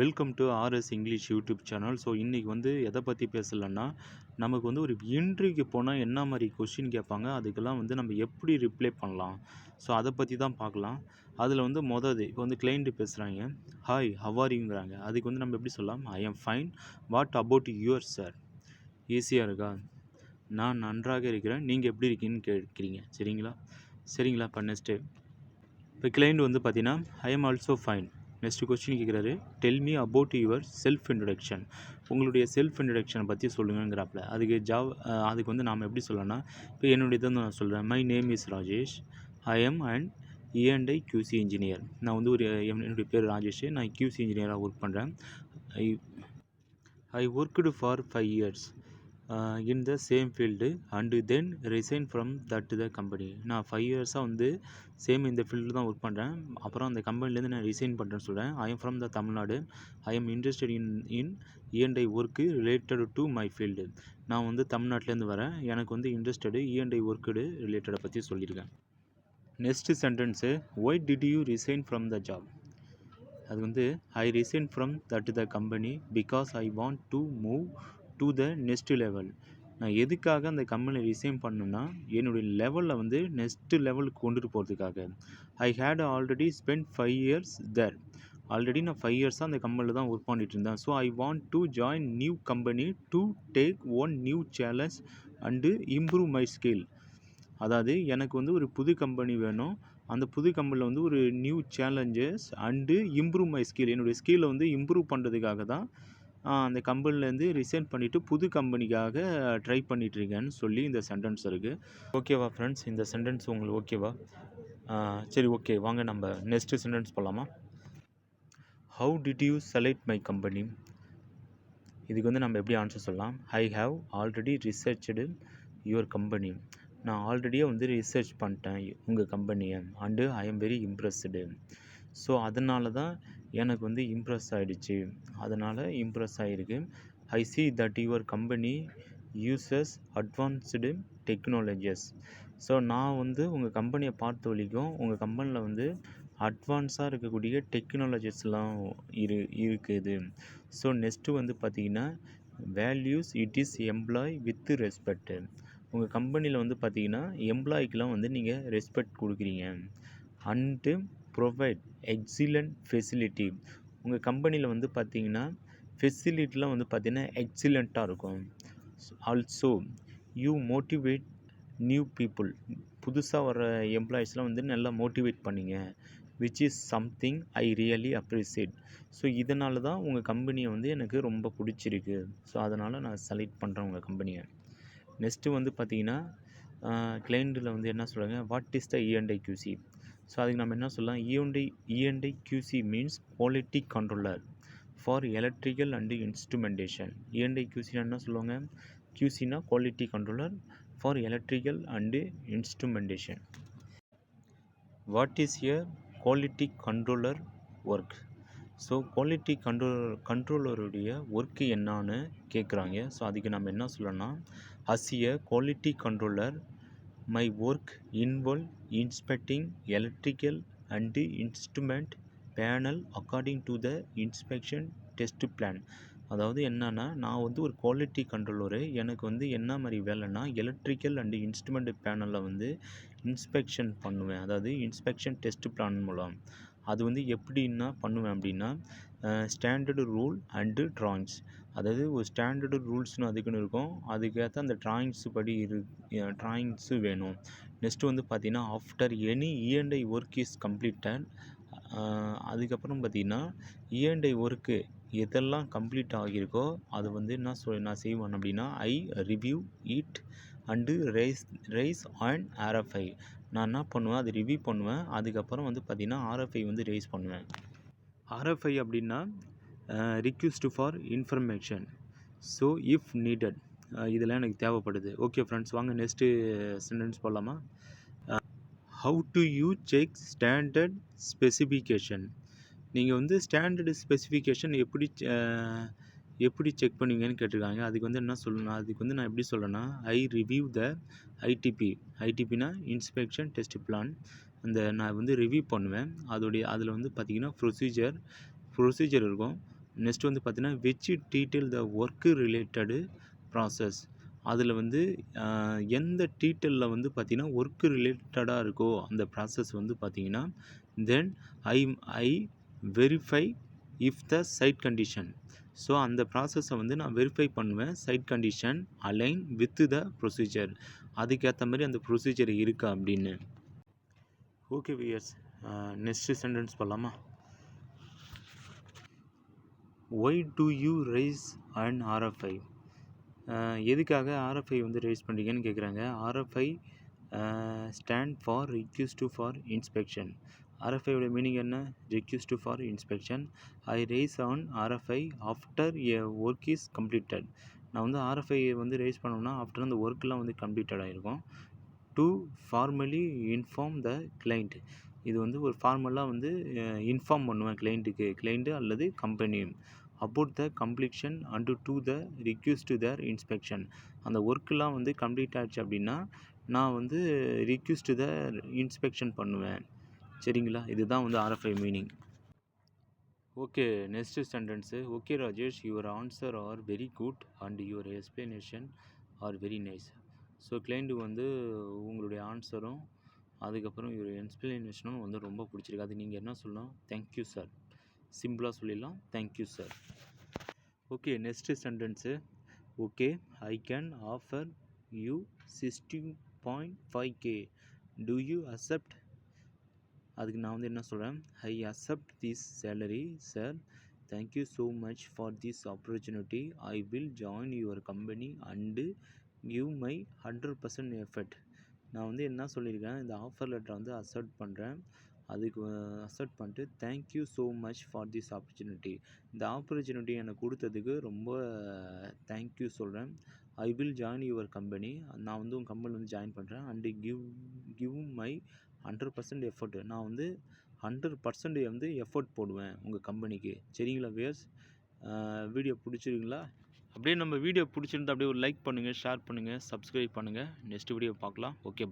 Welcome to RS English YouTube channel so இன்றைக்கி வந்து எதை பற்றி பேசலைன்னா நமக்கு வந்து ஒரு இன்ட்ரிக்கு போனால் என்ன மாதிரி கொஷின் கேட்பாங்க அதுக்கெல்லாம் வந்து நம்ம எப்படி ரிப்ளை பண்ணலாம்? ஸோ அதை பற்றி தான் பார்க்கலாம். அதில் வந்து மொதல் இப்போ வந்து கிளைண்ட்டு பேசுகிறாங்க ஹாய் ஹவாரிங்கிறாங்க அதுக்கு வந்து நம்ம எப்படி சொல்லலாம்? I am fine what about your sir ஈஸியாக இருக்கா? நான் நன்றாக இருக்கிறேன். நீங்கள் எப்படி இருக்கீங்கன்னு கேட்குறீங்க. சரிங்களா? சரிங்களா? இப்போ நெக்ஸ்ட்டு இப்போ கிளைண்ட் வந்து பார்த்தீங்கன்னா I am also fine next question கேட்குறாரு tell me about yourself introduction உங்களுடைய செல்ஃப் இன்ட்ரடக்ஷனை பற்றி சொல்லுங்கிறாப்பில் அதுக்கு ஜாவ் அதுக்கு வந்து நாம் எப்படி சொல்லலாம்னா இப்போ என்னுடைய இதை நான் சொல்கிறேன் my name is Rajesh I am and E and I QC engineer நான் வந்து ஒரு என்னுடைய பேர் ராஜேஷ் நான் கியூசி இன்ஜினியராக ஒர்க் பண்ணுறேன் I I worked for five years in the same field and then resign from that the company நான் five இயர்ஸாக வந்து சேம் இந்த ஃபீல்டில் தான் ஒர்க் பண்ணுறேன் அப்புறம் அந்த கம்பெனிலேருந்து நான் ரிசைன் பண்ணுறேன்னு சொல்கிறேன் I am from the Tamil Nadu I am interested in in E and I work related to my field நான் வந்து தமிழ்நாட்டிலேருந்து வரேன். எனக்கு வந்து இன்ட்ரெஸ்டடு இஎன்ஐ ஒர்க்குடு ரிலேட்டடை பற்றி சொல்லியிருக்கேன். Next sentence why did you resign from the job அது வந்து I resign from that the company because I want to move to the next level நான் எதுக்காக அந்த கம்பெனியில் ரிசைன் பண்ணேன்னா என்னுடைய லெவலில் வந்து நெக்ஸ்ட் லெவலுக்கு கொண்டுட்டு போகிறதுக்காக I had already spend five years there already நான் ஃபைவ் இயர்ஸாக அந்த கம்பெனியில் தான் ஒர்க் பண்ணிகிட்டு இருந்தேன். So I want to join new company to take one new challenge and improve my skill அதாவது எனக்கு வந்து ஒரு புது கம்பெனி வேணும். அந்த புது கம்பெனியில் வந்து ஒரு new challenges and improve my skill என்னுடைய ஸ்கில்லை வந்து இம்ப்ரூவ் பண்ணுறதுக்காக தான் அந்த கம்பெனிலேருந்து ரிசைன் பண்ணிவிட்டு புது கம்பெனிக்காக ட்ரை பண்ணிகிட்ருக்கேன்னு சொல்லி இந்த சென்டென்ஸ் இருக்குது ஓகேவா ஃப்ரெண்ட்ஸ் இந்த சென்டென்ஸ் உங்களுக்கு ஓகேவா சரி ஓகே வாங்க நம்ம நெக்ஸ்ட்டு சென்டென்ஸ் போகலாமா how did you select my company இதுக்கு வந்து நம்ம எப்படி ஆன்சர் சொல்லலாம்? I have already researched your company நான் ஆல்ரெடியே வந்து ரிசர்ச் பண்ணிட்டேன் உங்கள் கம்பெனியை and I am very impressed so அதனால தான் எனக்கு வந்து இம்ப்ரெஸ் ஆகிடுச்சு அதனால் இம்ப்ரெஸ் ஆகிருக்கு I see that your company uses advanced technologies so நான் வந்து உங்கள் கம்பெனியை பார்த்த வரைக்கும் உங்கள் கம்பெனியில் வந்து அட்வான்ஸாக இருக்கக்கூடிய டெக்னாலஜிஸ்லாம் இரு இருக்குது. ஸோ நெக்ஸ்ட்டு வந்து பார்த்தீங்கன்னா values it is employ with respect உங்கள் கம்பெனியில் வந்து பார்த்திங்கன்னா எம்ப்ளாய்க்கெலாம் வந்து நீங்கள் ரெஸ்பெக்ட் கொடுக்குறீங்க. அண்டு ப்ரொவைட் எக்ஸிலண்ட் ஃபெசிலிட்டி உங்கள் கம்பெனியில் வந்து பார்த்தீங்கன்னா ஃபெசிலிட்டிலாம் வந்து பார்த்தீங்கன்னா எக்ஸிலண்ட்டாக இருக்கும். Also you motivate new people புதுசாக வர எம்ப்ளாயிஸ்லாம் வந்து நல்லா மோட்டிவேட் பண்ணிங்க which is something I really appreciate so இதனால தான் உங்கள் கம்பெனியை வந்து எனக்கு ரொம்ப பிடிச்சிருக்கு. ஸோ அதனால் நான் செலக்ட் பண்ணுறேன் உங்கள் கம்பெனியை நெக்ஸ்ட்டு வந்து பார்த்தீங்கன்னா கிளைண்ட்டில் வந்து என்ன சொல்கிறாங்க what is the E and I QC so அதுக்கு நம்ம என்ன சொல்லலாம்? E and I E and I QC means quality controller for electrical and instrumentation E and I கியூசினா என்ன சொல்லுவாங்க? கியூசினா quality controller for electrical and instrumentation what is a quality controller work so quality controller கண்ட்ரோலருடைய work என்னான்னு கேட்குறாங்க so அதுக்கு நம்ம என்ன சொல்லணும்னா as a quality controller my work involve inspecting electrical and instrument panel according to the inspection test plan அதாவது என்னன்னா நான் வந்து ஒரு குவாலிட்டி கண்ட்ரோலரு எனக்கு வந்து என்ன மாதிரி வேலைன்னா எலக்ட்ரிக்கல் அண்டு இன்ஸ்ட்ருமெண்ட் பேனலில் வந்து இன்ஸ்பெக்ஷன் பண்ணுவேன். அதாவது இன்ஸ்பெக்ஷன் டெஸ்ட் பிளான் மூலம். அது வந்து எப்படின்னா பண்ணுவேன் அப்படின்னா ஸ்டாண்டர்டு ரூல் அண்டு ட்ராயிங்ஸ் அதாவது ஒரு ஸ்டாண்டர்டு ரூல்ஸ்னு அதுக்குன்னு இருக்கும். அதுக்கேற்ற அந்த ட்ராயிங்ஸ் படி இரு ட்ராயிங்ஸு வேணும். நெக்ஸ்ட்டு வந்து பார்த்திங்கன்னா after any E and I work is completed அதுக்கப்புறம் பார்த்திங்கன்னா E and I e work எதெல்லாம் கம்ப்ளீட் ஆகியிருக்கோ அது வந்து என்ன சொல் நான் செய்வேன் அப்படின்னா I review it and raise raise an RFI நான் என்ன பண்ணுவேன்? அது ரிவ்யூ பண்ணுவேன். அதுக்கப்புறம் வந்து பார்த்திங்கன்னா ஆர்எஃப்ஐ வந்து ரைஸ் பண்ணுவேன். ஆர்எஃப்ஐ அப்படின்னா request for information so if needed இதெல்லாம் எனக்கு தேவைப்படுது. ஓகே ஃப்ரெண்ட்ஸ் வாங்க நெக்ஸ்ட்டு சென்டென்ஸ் போடலாமா? How do you check standard specification நீங்கள் வந்து ஸ்டாண்டர்டு ஸ்பெசிஃபிகேஷன் எப்படி எப்படி செக் பண்ணுவீங்கன்னு கேட்டிருக்காங்க. அதுக்கு வந்து என்ன சொல்லணும் அதுக்கு வந்து நான் எப்படி சொல்கிறேன்னா ஐ ரிவ்யூ த ஐடிபி ஐடிபினா இன்ஸ்பெக்ஷன் டெஸ்ட் பிளான் அந்த நான் வந்து ரிவ்யூ பண்ணுவேன். அதோடைய அதில் வந்து பார்த்திங்கன்னா ப்ரொசீஜர் ப்ரொசீஜர் இருக்கும். நெக்ஸ்ட் வந்து பார்த்தீங்கன்னா which detail the work related process அதில் வந்து எந்த டீட்டெயிலில் வந்து பார்த்திங்கன்னா ஒர்க்கு ரிலேட்டடாக இருக்கோ அந்த ப்ராசஸ் வந்து பார்த்தீங்கன்னா then I I verify if the site condition so அந்த ப்ராசஸை வந்து நான் வெரிஃபை பண்ணுவேன். Site condition align with the procedure அதுக்கேற்ற மாதிரி அந்த ப்ரொசீஜர் இருக்கா அப்படின்னு. ஓகே வியர்ஸ் நெக்ஸ்ட் சென்டென்ஸ் பண்ணலாமா why do you raise an RFI எதுக்காக ஆர்எஃப்ஐ வந்து ரைஸ் பண்ணுறீங்கன்னு கேட்குறாங்க RFI stand for request for inspection ஆர்எஃப்ஐயோட meaning என்ன? Request for inspection. I raise an RFI after a work is completed. நான் வந்து RFI வந்து rice பண்ணோம்னா ஆஃப்டர் அந்த ஒர்க்லாம் வந்து கம்ப்ளீட்டட் ஆகிருக்கும் to formally inform the client இது வந்து ஒரு ஃபார்மலாக வந்து இன்ஃபார்ம் பண்ணுவேன் கிளைண்ட்டுக்கு கிளைண்ட்டு அல்லது கம்பெனியும் about the completion and to the request to their inspection. அந்த ஒர்க்கெலாம் வந்து கம்ப்ளீட் ஆச்சு அப்படின்னா நான் வந்து ரிக்யூஸ் டு த இன்ஸ்பெக்ஷன் பண்ணுவேன். சரிங்களா? இதுதான் வந்து RFI meaning okay next sentence okay Rajesh your answer are very good and your explanation are very nice so client வந்து உங்களுடைய ஆன்சரும் அதுக்கப்புறம் இவர் எக்ஸ்பிளனேஷனும் வந்து ரொம்ப பிடிச்சிருக்கு. அது நீங்கள் என்ன சொல்லலாம்? தேங்க்யூ சார் சிம்பிளாக சொல்லிடலாம். Thank you sir okay next sentence okay I can offer you sixteen point five K do you accept அதுக்கு நான் வந்து என்ன சொல்கிறேன் I accept this salary sir thank you so much for this opportunity I will join your company and give my hundred percent effort நான் வந்து என்ன சொல்லியிருக்கேன்? இந்த ஆஃபர் லெட்டரை வந்து அக்செப்ட் பண்ணுறேன் அதுக்கு அக்செப்ட் பண்ணிட்டு thank you so much for this opportunity இந்த ஆப்பர்ச்சுனிட்டி எனக்கு கொடுத்ததுக்கு ரொம்ப தேங்க்யூ சொல்கிறேன் I will join your company நான் வந்து உங்கள் கம்பெனி வந்து ஜாயின் பண்ணுறேன் and give give my hundred percent effort நான் வந்து ஹண்ட்ரட் பர்சன்ட் வந்து எஃபர்ட் போடுவேன் உங்கள் கம்பெனிக்கு சரிங்களா வேர்ஸ் வீடியோ பிடிச்சிருங்களா அப்படியே நம்ம வீடியோ பிடிச்சிருந்தா அப்படியே ஒரு லைக் பண்ணுங்கள் ஷேர் பண்ணுங்கள் சப்ஸ்கிரைப் பண்ணுங்கள் நெக்ஸ்ட் வீடியோ பார்க்கலாம். Okay bye